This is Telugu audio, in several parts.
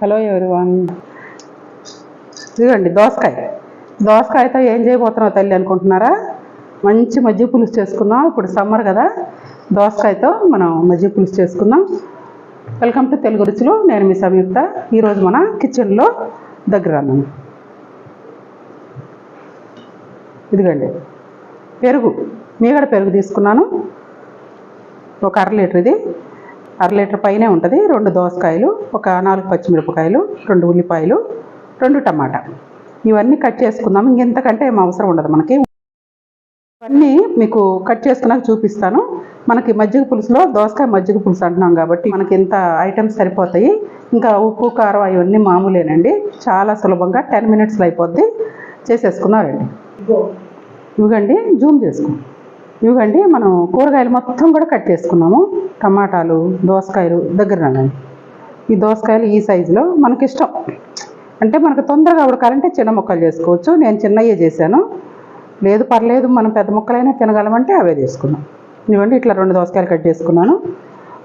హలో ఎవరివన్ ఇదిగోండి దోసకాయ. దోసకాయతో ఏం చేయబోతున్నావు తల్లి అనుకుంటున్నారా? మంచి మజ్జిగ పులుసు చేసుకుందాం. ఇప్పుడు సమ్మర్ కదా. దోసకాయతో మనం మజ్జిగ పులుసు చేసుకుందాం. వెల్కమ్ టు తెలుగు రుచులు. నేను మీ సంయుక్త. ఈరోజు మన కిచెన్లో దగ్గర అన్నాను ఇదిగోండి పెరుగు. మీగడ పెరుగు తీసుకున్నాను. ఒక అర లీటర్ ఇది. అర లీటర్ పైనే ఉంటుంది. రెండు దోసకాయలు ఒక నాలుగు పచ్చిమిరపకాయలు రెండు ఉల్లిపాయలు రెండు టమాటా. ఇవన్నీ కట్ చేసుకుందాం. ఇంకెంతకంటే ఏం అవసరం ఉండదు మనకి. ఇవన్నీ మీకు కట్ చేసుకున్నాక చూపిస్తాను. మనకి మజ్జిగ పులుసులో దోసకాయ మజ్జిగ పులుసు అంటున్నాం కాబట్టి మనకి ఇంత ఐటమ్స్ సరిపోతాయి. ఇంకా ఉప్పు కారం అవన్నీ మామూలేనండి. చాలా సులభంగా టెన్ మినిట్స్లో అయిపోద్ది. చేసేసుకుందాం రండి. ఇవ్వండి. జూమ్ చేసుకుందాం ఇవ్వండి మనం కూరగాయలు మొత్తం కూడా కట్ చేసుకున్నాము. టమాటాలు దోసకాయలు దగ్గర రండి ఈ దోసకాయలు ఈ సైజులో మనకిష్టం అంటే మనకు తొందరగా ఉడకాలంటే చిన్న ముక్కలు చేసుకోవచ్చు. నేను చిన్నయ్యే చేశాను. లేదు పర్లేదు మనం పెద్ద ముక్కలైనా తినగలమంటే అవే చేసుకున్నాం. ఇవ్వండి ఇట్లా రెండు దోసకాయలు కట్ చేసుకున్నాను.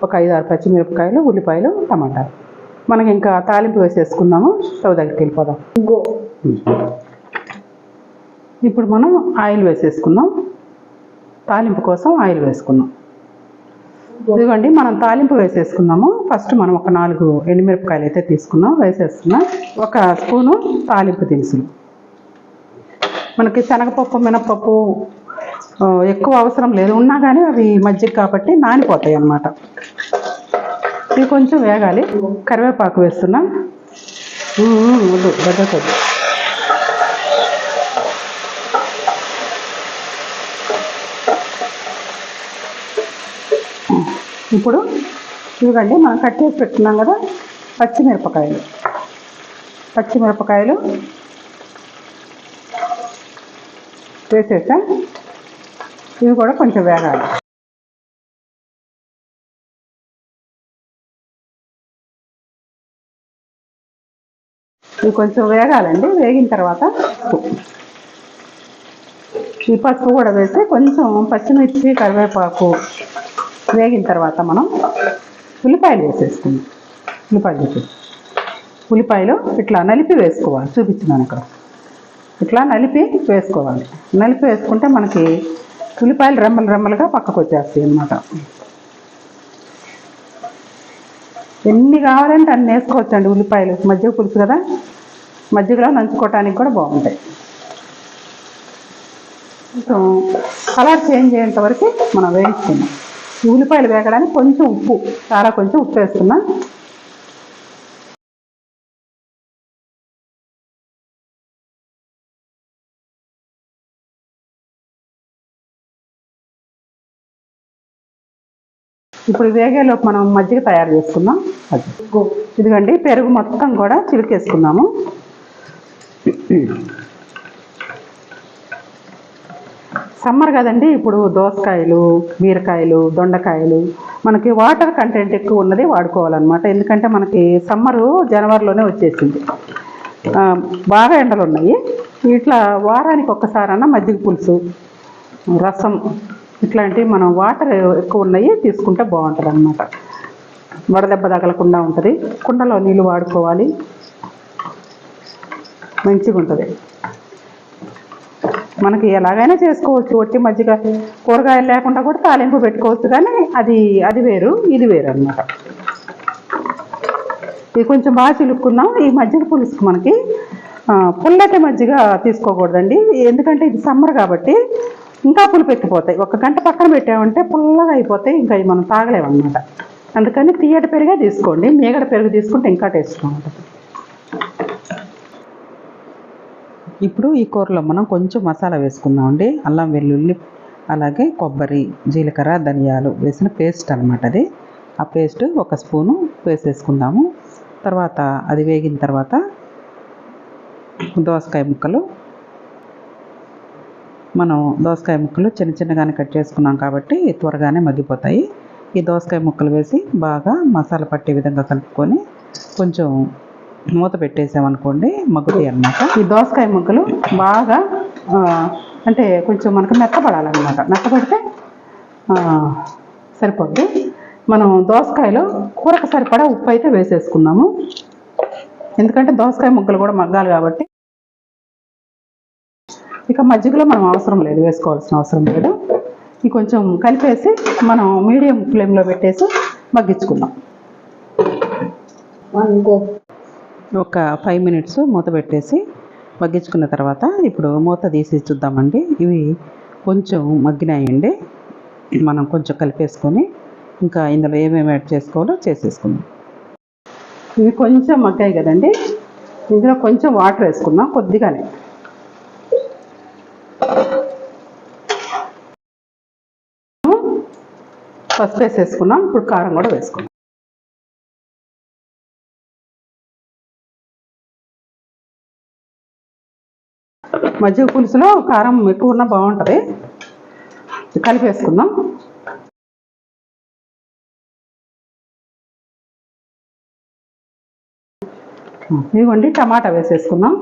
ఒక ఐదు ఆరు పచ్చిమిరపకాయలు ఉల్లిపాయలు టమాటాలు. మనకి ఇంకా తాలింపు వేసేసుకుందాము. స్టవ్ దగ్గరికి వెళ్ళిపోదాం. ఇప్పుడు మనం ఆయిల్ వేసేసుకుందాం. తాలింపు కోసం ఆయిల్ వేసుకుందాం ఇదిగోండి మనం తాలింపు వేసేసుకుందాము. ఫస్ట్ మనం ఒక నాలుగు ఎండుమిరపకాయలు అయితే తీసుకున్నాం వేసేస్తున్నాం. ఒక స్పూను తాలింపు దినుసులు. మనకి శనగపప్పు మినపప్పు ఎక్కువ అవసరం లేదు. ఉన్నా కానీ అవి మజ్జిగ కాబట్టి నానిపోతాయి అన్నమాట. ఇవి కొంచెం వేగాలి. కరివేపాకు వేస్తున్నాం. వద్దు దగ్గరకు ఇప్పుడు ఇదిగండి మనం కట్ చేసి పెట్టుకున్నాం కదా పచ్చిమిరపకాయలు. పచ్చిమిరపకాయలు వేసేసా. ఇవి కూడా కొంచెం వేగాలి. ఇవి కొంచెం వేగాలండి వేగిన తర్వాత ఈ పసుపు కూడా వేసి కొంచెం పచ్చిమిర్చి కరివేపాకు వేగిన తర్వాత మనం ఉల్లిపాయలు వేసేసుకుందాం. ఉల్లిపాయలు వేసేసి ఉల్లిపాయలు ఇట్లా నలిపి వేసుకోవాలి. చూపించినాను ఇక్కడ. ఇట్లా నలిపి వేసుకోవాలి. నలిపి వేసుకుంటే మనకి ఉల్లిపాయలు రెమ్మలు రెమ్మలుగా పక్కకు వచ్చేస్తాయి అన్నమాట. ఎన్ని కావాలంటే అన్ని వేసుకోవచ్చండి ఉల్లిపాయలు. మజ్జిగ పులుసు కదా? మజ్జిగలో నంచుకోవటానికి కూడా బాగుంటాయి. కొంచెం కలర్ చేంజ్ అయ్యేంత వరకు మనం వేయించుకుందాం. ఉల్లిపాయలు వేగడానికి కొంచెం ఉప్పు చాలా కొంచెం ఉప్పు వేస్తున్నా ఇప్పుడు వేగేలోపు మనం మజ్జిగ తయారు చేసుకుందాం. ఇదిగండి పెరుగు మొత్తం కూడా చిలికేసుకుందాము సమ్మర్ కదండి ఇప్పుడు దోసకాయలు బీరకాయలు దొండకాయలు మనకి వాటర్ కంటెంట్ ఎక్కువ ఉన్నది వాడుకోవాలన్నమాట. ఎందుకంటే మనకి సమ్మరు జనవరిలోనే వచ్చేసింది. బాగా ఎండలు ఉన్నాయి. ఇట్లా వారానికి ఒక్కసారన్నా మజ్జిగ పులుసు రసం ఇట్లాంటివి మనం వాటర్ ఎక్కువ ఉన్నాయి తీసుకుంటే బాగుంటుంది అనమాట వడదెబ్బ తగలకుండా ఉంటుంది. కుండలో నీళ్ళు వాడుకోవాలి. మంచిగా ఉంటుంది మనకి ఎలాగైనా చేసుకోవచ్చు. ఒట్టి మజ్జిగ కూరగాయలు లేకుండా కూడా తాలింపు పెట్టుకోవచ్చు కానీ అది అది వేరు ఇది వేరు అన్నమాట. ఇది కొంచెం బాగా చిలుక్కుందాం ఈ మజ్జిగ పులుసుకు మనకి పుల్లటి మజ్జిగ తీసుకోకూడదండి. ఎందుకంటే ఇది సమ్మర్ కాబట్టి ఇంకా పులు పెట్టిపోతాయి ఒక గంట పక్కన పెట్టామంటే పుల్లగా అయిపోతాయి. ఇంకా ఇవి మనం తాగలేమన్నమాట. అందుకని తీయటి పెరుగే తీసుకోండి. మీగడ పెరుగు తీసుకుంటే ఇంకా టేస్ట్గా ఉంటుంది ఇప్పుడు ఈ కూరలో మనం కొంచెం మసాలా వేసుకుందామండి. అల్లం వెల్లుల్లి అలాగే కొబ్బరి జీలకర్ర ధనియాలు వేసిన పేస్ట్ అనమాట అది. ఆ పేస్ట్ ఒక స్పూను వేసేసుకుందాము. తర్వాత అది వేగిన తర్వాత దోసకాయ ముక్కలు. మనం దోసకాయ ముక్కలు చిన్న చిన్నగానే కట్ చేసుకున్నాం కాబట్టి త్వరగానే మగ్గిపోతాయి. ఈ దోసకాయ ముక్కలు వేసి బాగా మసాలా పట్టే విధంగా కలుపుకొని కొంచెం మూత పెట్టేసామనుకోండి మగ్గుతాయి అన్నమాట. ఈ దోసకాయ ముక్కలు బాగా అంటే కొంచెం మనకు మెత్తపడాలన్నమాట మెత్తపడితే సరిపోద్ది. మనం దోసకాయలో కూరకు సరిపడా ఉప్పు అయితే వేసేసుకుందాము. ఎందుకంటే దోసకాయ ముక్కలు కూడా మగ్గాలి కాబట్టి. ఇక మజ్జిగలో మనం అవసరం లేదు వేసుకోవాల్సిన అవసరం లేదు. ఇది కొంచెం కలిపేసి మనం మీడియం ఫ్లేమ్లో పెట్టేసి మగ్గించుకుందాం. ఒక ఫైవ్ మినిట్స్ మూత పెట్టేసి మగ్గించుకున్న తర్వాత ఇప్పుడు మూత తీసి చూద్దామండి. ఇవి కొంచెం మగ్గినాయండి. మనం కొంచెం కలిపేసుకొని ఇంకా ఇందులో ఏమేమి యాడ్ చేసుకోవాలో చేసేసుకుందాం. ఇవి కొంచెం మగ్గాయి కదండి. ఇందులో కొంచెం వాటర్ వేసుకుందాం కొద్దిగానే. పసుపు వేసేసుకున్నాం. ఇప్పుడు కారం కూడా వేసుకున్నాం మజ్జిగ పులుసులో కారం ఎక్కువ ఉన్నా బాగుంటుంది. కలిపేసుకుందాం. ఇదిగోండి టమాటా వేసేసుకుందాం.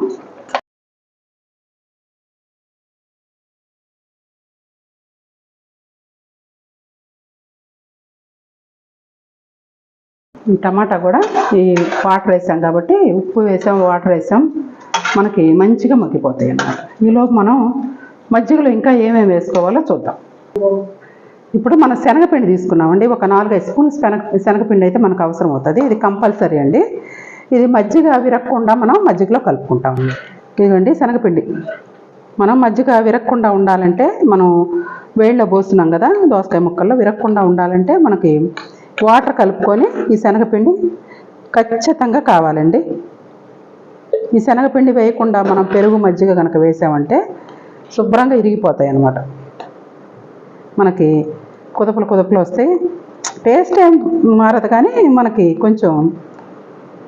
టమాటా కూడా ఈ వాటర్ వేసాం కాబట్టి ఉప్పు వేసాం వాటర్ వేసాం. మనకి మంచిగా మగ్గిపోతాయి అన్నమాట. ఈలోపు మనం మజ్జిగలో ఇంకా ఏమేమి వేసుకోవాలో చూద్దాం. ఇప్పుడు మనం శనగపిండి తీసుకున్నామండి. ఒక నాలుగైదు స్పూన్స్ శనగ శనగపిండి అయితే మనకు అవసరం అవుతుంది. ఇది కంపల్సరీ అండి. ఇది మజ్జిగ విరక్కుండా మనం మజ్జిగలో కలుపుకుంటామండి. ఇదిగోండి శనగపిండి. మనం మజ్జిగ విరక్కుండా ఉండాలంటే మనం వేళ్ళలో పోస్తున్నాం కదా దోసకాయ ముక్కల్లో విరక్కుండా ఉండాలంటే మనకి వాటర్ కలుపుకొని ఈ శనగపిండి ఖచ్చితంగా కావాలండి. ఈ శనగపిండి వేయకుండా మనం పెరుగు మజ్జిగ కనుక వేసామంటే శుభ్రంగా ఇరిగిపోతాయి అన్నమాట. మనకి కుదపలు కుదపలు వస్తాయి. టేస్ట్ ఏం మారదు కానీ మనకి కొంచెం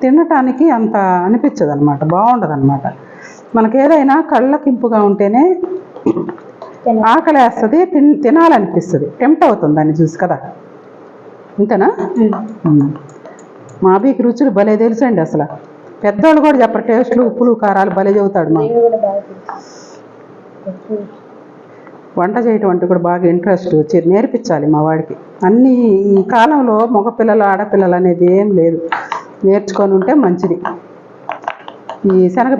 తినటానికి అంత అనిపించదు అనమాట బాగుండదు అనమాట మనకి ఏదైనా కళ్ళకింపుగా ఉంటేనే ఆకలి వేస్తుంది తిన్ తినాలనిపిస్తుంది. టెంప్ట్ అవుతుంది దాన్ని చూసి కదా. ఇంతనా? ఉమ్. మా అభికి రుచులు భలే తెలుసండి అసలు. పెద్దోళ్ళు కూడా చెప్పరు టేస్ట్లు ఉప్పులు కారాలు భలే చెబుతాడు మా. వంట చేయటం అంటే కూడా బాగా ఇంట్రెస్ట్ వచ్చి నేర్పించాలి మా వాడికి. అన్ని ఈ కాలంలో మగపిల్లలు ఆడపిల్లలు అనేది ఏం లేదు. నేర్చుకొని ఉంటే మంచిది. ఈ శనగ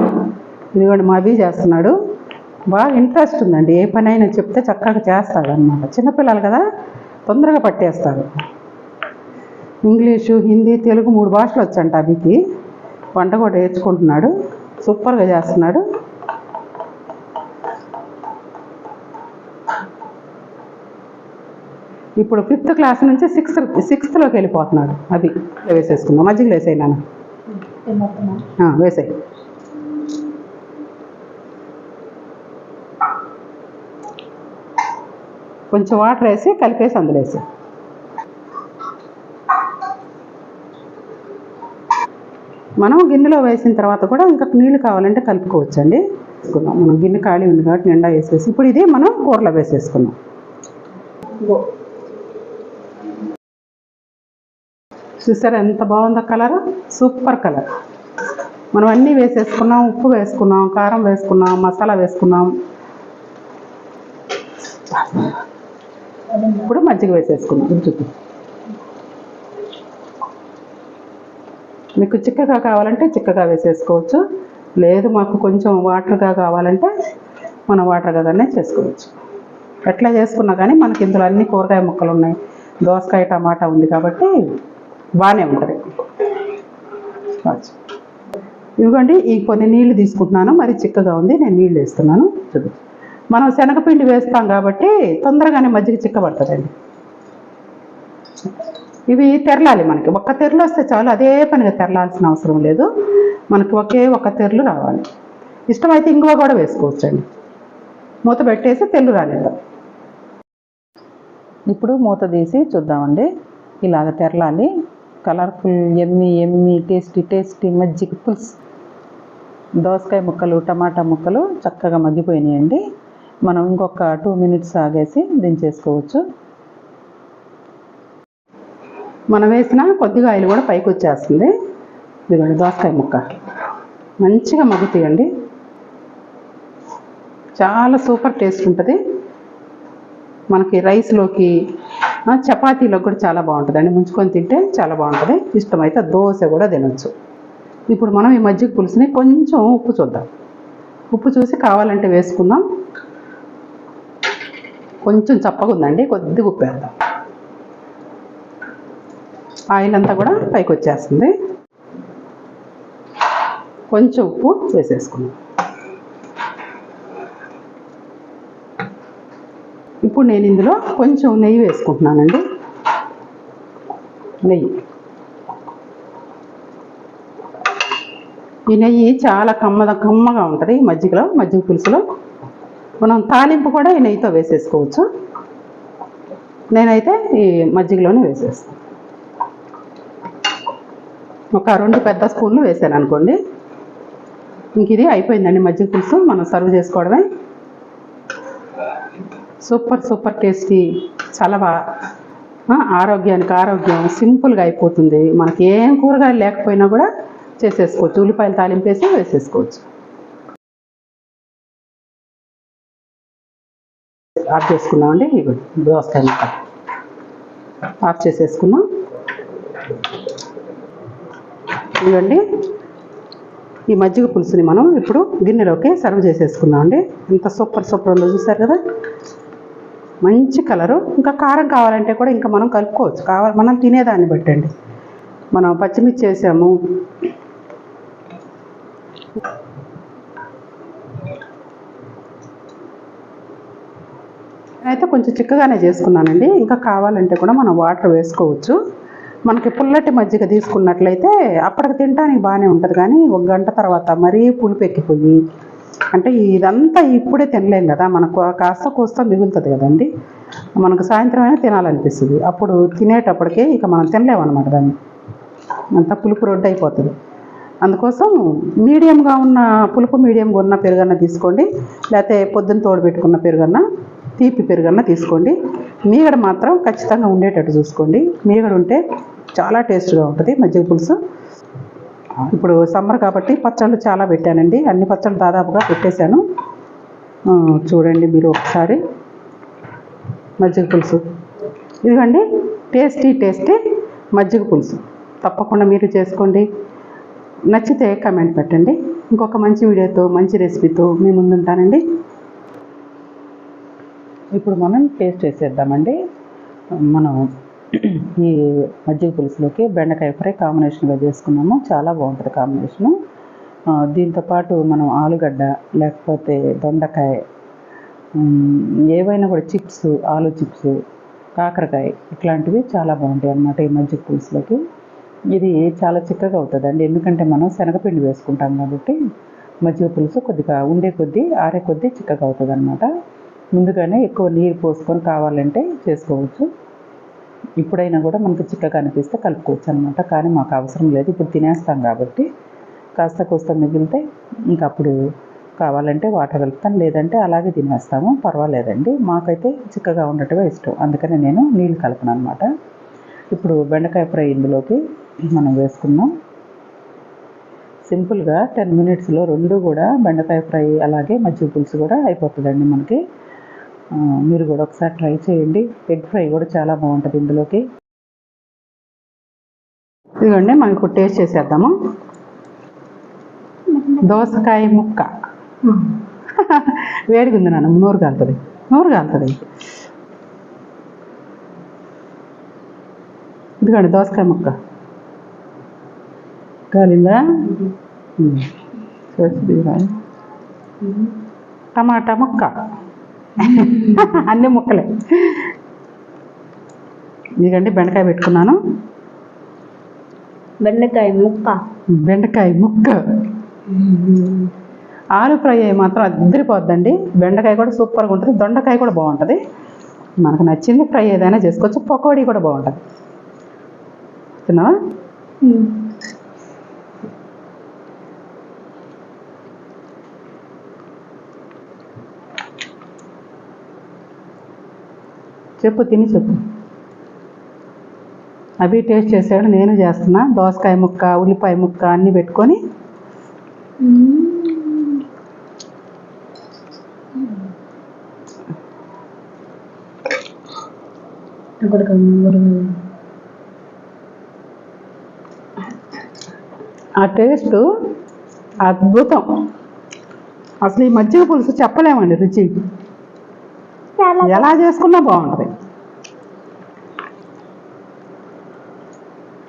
ఇదిగోండి మా అభి చేస్తున్నాడు. బాగా ఇంట్రెస్ట్ ఉందండి. ఏ పని అయినా చెప్తే చక్కగా చేస్తాడు అనమాట చిన్నపిల్లలు కదా తొందరగా పట్టేస్తారు. ఇంగ్లీషు హిందీ తెలుగు మూడు భాషలు వచ్చంట అభికి. వంట కూడా నేర్చుకుంటున్నాడు. సూపర్గా చేస్తున్నాడు. ఇప్పుడు ఫిఫ్త్ క్లాస్ నుంచి సిక్స్త్ సిక్స్త్లోకి వెళ్ళిపోతున్నాడు. అది వేసేసుకుందాం. మజ్జిగలు వేసేయి నాన్న. వేసాయి వేసేయి. కొంచెం వాటర్ వేసి కలిపేసి అందులో వేసాయి. మనం గిన్నెలో వేసిన తర్వాత కూడా ఇంకా నీళ్ళు కావాలంటే కలుపుకోవచ్చండి. వేసుకుందాం మనం గిన్నె ఖాళీ ఉంది కాబట్టి నిండా వేసేసి ఇప్పుడు ఇది మనం కూరలో వేసేసుకున్నాం ఇంకో చూసారా ఎంత బాగుందో కలర్? Super colour. మనం అన్నీ వేసేసుకున్నాం ఉప్పు వేసుకున్నాం కారం వేసుకున్నాం మసాలా వేసుకున్నాం. ఇప్పుడు మజ్జిగ వేసేసుకున్నాం ఇది మీకు చిక్కగా కావాలంటే చిక్కగా వేసేసుకోవచ్చు. లేదు మాకు కొంచెం వాటర్గా కావాలంటే మనం వాటర్గానే చేసుకోవచ్చు. ఎట్లా చేసుకున్నా కానీ మనకి ఇందులో అన్ని కూరగాయ ముక్కలు ఉన్నాయి. దోసకాయ టమాటా ఉంది కాబట్టి బాగానే ఉంటుంది. ఇదిగోండి ఈ కొన్ని నీళ్ళు తీసుకుంటున్నాను. మరి చిక్కగా ఉంది నేను నీళ్ళు వేస్తున్నాను. చూడు. మనం శనగపిండి వేస్తాం కాబట్టి తొందరగానే మజ్జిగ చిక్కబడుతుందండి. ఇవి తెరలాలి మనకి. ఒక్క తెరలు వస్తే చాలు అదే పనిగా తెరలాల్సిన అవసరం లేదు. మనకి ఒకే ఒక తెరలు రావాలి. ఇష్టమైతే ఇంగువ కూడా వేసుకోవచ్చండి. మూత పెట్టేసి తెల్లు రానిద్దాం. ఇప్పుడు మూత తీసి చూద్దామండి. ఇలాగ తెరలాలి. కలర్ఫుల్ ఎమ్మి ఎమ్మి టేస్టీ టేస్టీ మజ్జిగ పుల్స్. దోసకాయ ముక్కలు టమాటా ముక్కలు చక్కగా మగ్గిపోయినాయండి. మనం ఇంకొక టూ మినిట్స్ ఆగేసి దించేసుకోవచ్చు. మనం వేసిన కొద్దిగా ఆయిల్ కూడా పైకి వచ్చేస్తుంది. ఇదిగోండి దోసకాయ ముక్క. మంచిగా మగ్గుతాయండి చాలా సూపర్ టేస్ట్ ఉంటుంది. మనకి రైస్లోకి చపాతీలో కూడా చాలా బాగుంటుంది అండి ముంచుకొని తింటే చాలా బాగుంటుంది. ఇష్టమైతే దోశ కూడా తినొచ్చు. ఇప్పుడు మనం ఈ మజ్జిగ పులుసుని కొంచెం ఉప్పు చూద్దాం. ఉప్పు చూసి కావాలంటే వేసుకుందాం. కొంచెం చప్పగా ఉందండి. కొద్దిగా ఉప్పు వేద్దాం. ఆయిల్ అంతా కూడా పైకి వచ్చేస్తుంది. కొంచెం ఉప్పు వేసేసుకుందాం. ఇప్పుడు నేను ఇందులో కొంచెం నెయ్యి వేసుకుంటున్నానండి. నెయ్యి. ఈ నెయ్యి చాలా కమ్మద కమ్మగా ఉంటుంది. ఈ మజ్జిగలో మజ్జిగ పులుసులో. మనం తాలింపు కూడా ఈ నెయ్యితో వేసేసుకోవచ్చు. నేనైతే ఈ మజ్జిగలోనే వేసేస్తాను. ఒక రెండు పెద్ద స్పూన్లు వేసాను అనుకోండి. ఇంక ఇది అయిపోయిందండి మజ్జిగ పులుసు. మనం సర్వ్ చేసుకోవడమే. Super super tasty. చలవ ఆరోగ్యానికి ఆరోగ్యం సింపుల్గా అయిపోతుంది. మనకి ఏం కూరగాయలు లేకపోయినా కూడా చేసేసుకోవచ్చు. ఉల్లిపాయలు తాలింపేసి వేసేసుకోవచ్చు. ఆఫ్ చేసుకున్నామండి ఇవి దోసకాయ ఆఫ్ చేసేసుకున్నాం ఇవ్వండి ఈ మజ్జిగ పులుసుని మనం ఇప్పుడు గిన్నెలోకి సర్వ్ చేసేసుకున్నాం అండి. ఎంత సూపర్ సూపర్ ఉందో చూసారు కదా? మంచి కలరు. ఇంకా కారం కావాలంటే కూడా ఇంకా మనం కలుపుకోవచ్చు. కావాలి మనం తినేదాన్ని బట్టండి. మనం పచ్చిమిర్చి వేసాము. నేనైతే కొంచెం చిక్కగానే చేసుకున్నానండి. ఇంకా కావాలంటే కూడా మనం వాటర్ వేసుకోవచ్చు. మనకి పుల్లటి మజ్జిగ తీసుకున్నట్లయితే అప్పటికి తినడానికి బాగానే ఉంటుంది. కానీ ఒక గంట తర్వాత మరీ పులుపు ఎక్కిపోయి అంటే ఇదంతా ఇప్పుడే తినలేం కదా. మనకు కాస్త కోస్త మిగులుతుంది కదండి. మనకు సాయంత్రం అయినా తినాలనిపిస్తుంది. అప్పుడు తినేటప్పటికే ఇక మనం తినలేమన్నమాట దాన్ని. అంతా పులుపు రొడ్డు అయిపోతుంది. అందుకోసం మీడియంగా ఉన్న పులుపు మీడియంగా ఉన్న పెరుగన్న తీసుకోండి. లేకపోతే పొద్దున్న తోడు పెట్టుకున్న పెరుగన్న తీపి పెరుగన్న తీసుకోండి. మీగడ మాత్రం ఖచ్చితంగా ఉండేటట్టు చూసుకోండి. మీగడ ఉంటే చాలా టేస్ట్గా ఉంటుంది మజ్జిగ పులుసు. ఇప్పుడు సమ్మర్ కాబట్టి పచ్చళ్ళు చాలా పెట్టానండి. అన్ని పచ్చళ్ళు దాదాపుగా పెట్టేశాను. చూడండి మీరు ఒకసారి. మజ్జిగ పులుసు. ఇదిగోండి టేస్టీ టేస్టీ మజ్జిగ పులుసు. తప్పకుండా మీరు చేసుకోండి. నచ్చితే కమెంట్ పెట్టండి. ఇంకొక మంచి వీడియోతో మంచి రెసిపీతో మీ ముందుంటానండి. ఇప్పుడు మనం టేస్ట్ చేసేద్దామండి మనం ఈ మజ్జిగ పులుసులోకి బెండకాయ ఫ్రై కాంబినేషన్గా చేసుకున్నాము. చాలా బాగుంటుంది కాంబినేషను దీంతోపాటు మనం ఆలుగడ్డ లేకపోతే దొండకాయ ఏవైనా కూడా చిప్స్ ఆలు చిప్స్ కాకరకాయ ఇట్లాంటివి చాలా బాగుంటాయి అన్నమాట ఈ మజ్జిగ పులుసులోకి. ఇది చాలా చిక్కగా అవుతుందండి. ఎందుకంటే మనం శనగపిండి వేసుకుంటాం కాబట్టి మజ్జిగ పులుసు కొద్దిగా ఉండే కొద్దీ ఆరే కొద్దీ చిక్కగా అవుతుంది అనమాట ముందుగానే ఎక్కువ నీరు పోసుకొని కావాలంటే చేసుకోవచ్చు. ఇప్పుడైనా కూడా మనకు చిక్కగా అనిపిస్తే కలుపుకోవచ్చు అనమాట కానీ మాకు అవసరం లేదు. ఇప్పుడు తినేస్తాం కాబట్టి కాస్త కోస్త మిగిలితే ఇంకా అప్పుడు కావాలంటే వాటర్ కలుపుతాను లేదంటే అలాగే తినేస్తాము. పర్వాలేదండి. మాకైతే చిక్కగా ఉండటమే ఇష్టం. అందుకని నేను నీళ్ళు కలపను అనమాట ఇప్పుడు బెండకాయ ఫ్రై ఇందులోకి మనం వేసుకున్నాం సింపుల్గా టెన్ మినిట్స్లో రెండు కూడా బెండకాయ ఫ్రై అలాగే మజ్జిగ పులుసు కూడా అయిపోతుందండి మనకి. మీరు కూడా ఒకసారి ట్రై చేయండి. ఎగ్ ఫ్రై కూడా చాలా బాగుంటుంది ఇందులోకి. ఇదిగోండి మనం ఇప్పుడు టేస్ట్ చేసేద్దాము. దోసకాయ ముక్క. వేడిగా ఉంది నాన్న నోరు కాలుతుంది. నోరు కాలుతుంది. ఇదిగోండి దోసకాయ ముక్క. కాలిందా. చూసి. టమాటా ముక్క. అన్ని ముక్కలే. ఇదిగండి బెండకాయ పెట్టుకున్నాను. బెండకాయ ముక్క. బెండకాయ ముక్క. ఆలు ఫ్రై అయ్యి మాత్రం అద్దరిపోద్దండి. బెండకాయ కూడా సూపర్గా ఉంటుంది. దొండకాయ కూడా బాగుంటుంది. మనకు నచ్చింది ఫ్రై ఏదైనా చేసుకోవచ్చు. పకోడీ కూడా బాగుంటుంది. తిన్నావా? చెప్పు తిని చెప్పు. అవి టేస్ట్ చేసాడు నేను చేస్తున్నా. దోసకాయ ముక్క ఉల్లిపాయ ముక్క అన్నీ పెట్టుకొని. ఆ టేస్ట్ అద్భుతం. అసలు ఈ మజ్జిగ పులుసు చెప్పలేమండి రుచి. ఎలా చేసుకున్నా బాగుంటుంది.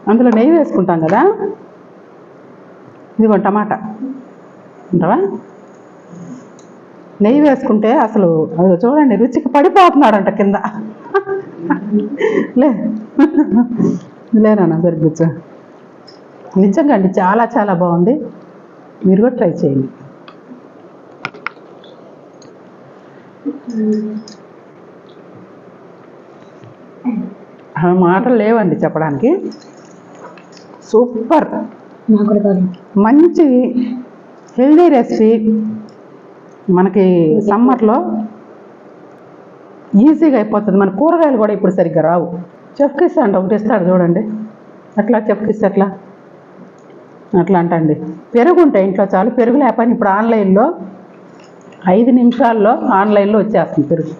అందులో నెయ్యి వేసుకుంటాం కదా? ఇదిగో టమాటా. ఉంటావా? నెయ్యి వేసుకుంటే అసలు అది చూడండి రుచికి పడిపోతున్నాడంట కింద. లే. లేనా సరి నిజంగా అండి చాలా చాలా బాగుంది. మీరు కూడా ట్రై చేయండి. మాటలు లేవండి చెప్పడానికి. సూపర్. మంచి హెల్దీ రెసిపీ మనకి సమ్మర్లో ఈజీగా అయిపోతుంది. మన కూరగాయలు కూడా ఇప్పుడు సరిగ్గా రావు. చెఫ్ కిస్ అంట ఒకటి ఇస్తాడు చూడండి. అట్లా చెఫ్ కిస్ అట్లా అట్లా అంటండి. పెరుగు ఉంటాయి ఇంట్లో చాలు. పెరుగు లేకపోయినా ఇప్పుడు ఆన్లైన్లో ఐదు నిమిషాల్లో ఆన్లైన్లో వచ్చేస్తుంది పెరుగు.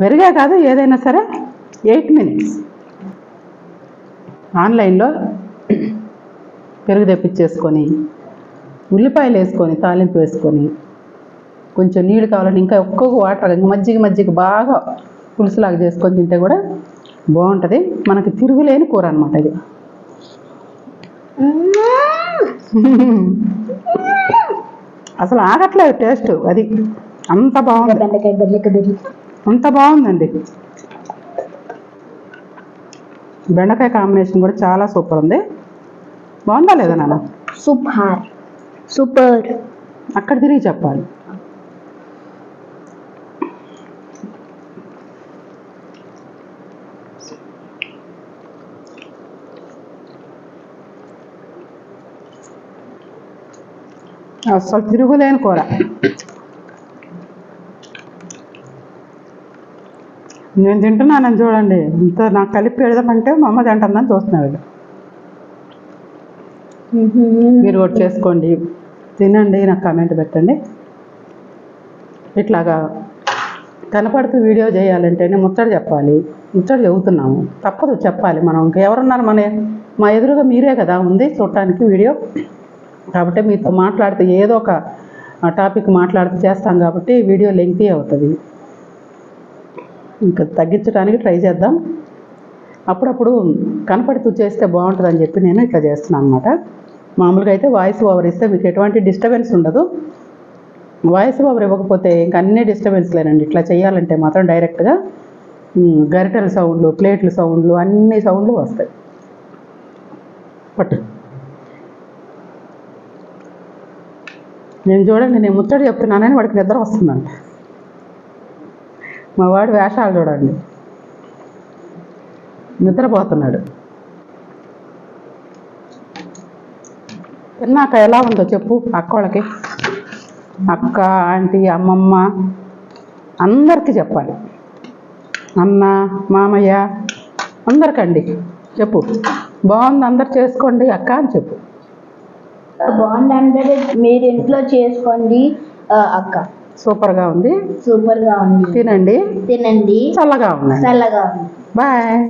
పెరుగే కాదు ఏదైనా సరే ఎయిట్ మినిట్స్. ఆన్లైన్లో పెరుగు తెప్పించేసుకొని ఉల్లిపాయలు వేసుకొని తాలింపు వేసుకొని కొంచెం నీళ్ళు కావాలని ఇంకా ఒక్కొక్క వాటర్ ఇంకా మజ్జిగ మజ్జిగ బాగా పులుసులాగా చేసుకొని తింటే కూడా బాగుంటుంది. మనకి తిరుగులేని కూర అనమాట ఇది. అసలు ఆగట్లేదు టేస్ట్ అది. అంత బాగుంది. అంత బాగుందండి. బెండకాయ కాంబినేషన్ కూడా చాలా సూపర్ ఉంది. బాగుందా లేదా నాన్న? సూపర్. సూపర్. అక్కడ తిరిగి చెప్పాలి. అసలు తిరుగులేని కూర. నేను తింటున్నానని చూడండి. ఇంత నాకు కలిపి పెడదామంటే మా అమ్మ తింటుందని చూస్తున్నాడు. మీరు కూడా చేసుకోండి. తినండి నాకు కామెంట్ పెట్టండి. ఇట్లాగా కనపడుతూ వీడియో చేయాలంటేనే ముచ్చట చెప్పాలి. ముచ్చట చెబుతున్నాము. తప్పదు చెప్పాలి మనం. ఇంకా ఎవరున్నారు మన మా ఎదురుగా మీరే కదా ఉంది చూడటానికి వీడియో. కాబట్టి మీతో మాట్లాడితే ఏదో ఒక టాపిక్ మాట్లాడితే చేస్తాం కాబట్టి వీడియో లెంగ్తీ అవుతుంది. ఇంకా తగ్గించడానికి ట్రై చేద్దాం. అప్పుడప్పుడు కనపడుతూ చేస్తే బాగుంటుందని చెప్పి నేను ఇట్లా చేస్తున్నాను అనమాట మామూలుగా అయితే వాయిస్ ఓవర్ ఇస్తే మీకు ఎటువంటి డిస్టర్బెన్స్ ఉండదు. వాయిస్ ఓవర్ ఇవ్వకపోతే ఇంకా అన్ని డిస్టర్బెన్స్లేనండి. ఇట్లా చేయాలంటే మాత్రం డైరెక్ట్గా గరిటెల సౌండ్లు ప్లేట్ల సౌండ్లు అన్ని సౌండ్లు వస్తాయి. పట్టు. నేను చూడండి నేను ముచ్చట చెప్తున్నానని వాడికి నిద్ర వస్తుందంట. మా వాడు వేషాలు చూడండి. నిద్రపోతున్నాడు. తిన్నాక ఎలా ఉందో చెప్పు అక్క వాళ్ళకి అక్క ఆంటీ అమ్మమ్మ అందరికీ చెప్పాలి. అన్న మామయ్య అందరికండి. చెప్పు. బాగుంది అందరు చేసుకోండి అక్క అని చెప్పు. బాగుంది బాగుందంటే మీరు ఇంట్లో చేసుకోండి అక్క. అక్క సూపర్గా ఉంది. సూపర్గా ఉంది. తినండి. తినండి. చల్లగా ఉన్నాయి చల్లగా ఉంది. బాయ్.